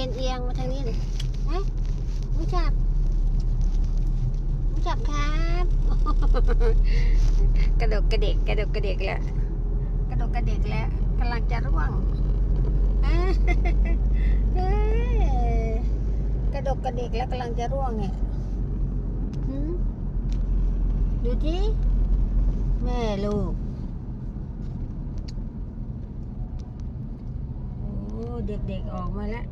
เอียงเอียงมาทางนี้เลยฮะรู้จักรู้จักครับ กระดกกระเดกกระดกกระเดกแล้ว กระดกกระเดกแล้วกำลังจะร่วงเอ้ยกระดกกระเดกแล้วกำลังจะร่วงเนี่ยดูทีแม่ลูกโอ้เด็กๆออกมาแล้ว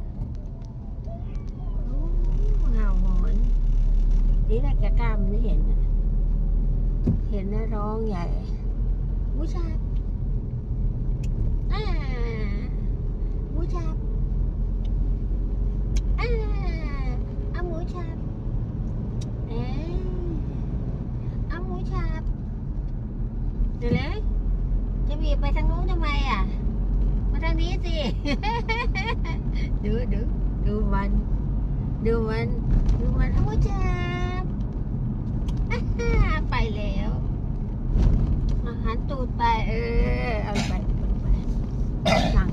เห่าหอน นี่ถ้าแกกล้ามไม่เห็น เห็นนะร้องใหญ่มูชาบอ่ามูชาบอ่าเอาหมูชาบเอ๊ะเอาหมูชาบเดี๋ยวเลยจะบีบไปทางนู้นทำไมอะ มาทางนี้สิ ดูดูดูมัน ดูมัน ดูมันโอ้จับอ่าไปแล้วอาหารตูดไป เออ เอาไปเอาไปสั่ง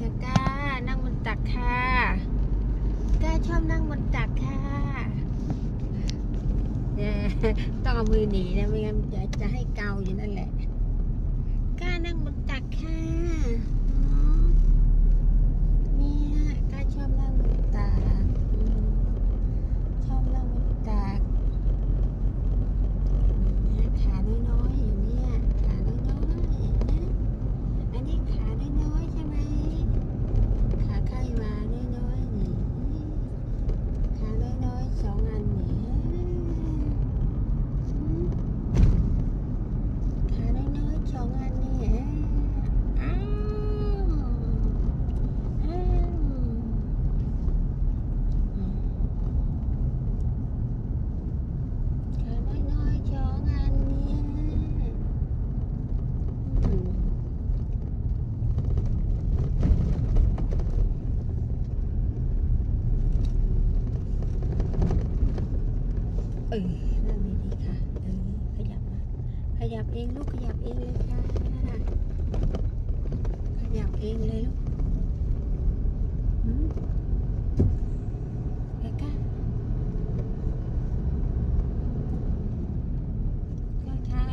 กากานั่งบนตักค่ะกาชอบนั่งบนตักค่ะต้องเอามือหนีนะไม่งั้นจะจะให้เกาอยู่นั่นแหละกล้านั่งบนตักค่ะอืมเนี่ยกล้าชอบนั่งบนตักอืมชอบนั่งบนตักเนี่ยขาน้อยๆอยู่เนี่ยขาน้อยๆนะอันนี้ขาน้อยๆใช่ไหมขาใครมาน้อยๆนี่ขาน้อยๆสองอันนี่ ขาน้อยๆสองอันนี่อ้าวอ้าวขาน้อยๆสองอันเนี่ยอืม เออนั่งดีๆค่ะเออขยับมาขยับเองลูกขยับเองเลยค่ะขยับเองเลยลูกหืมไปก้าก็ค่ะ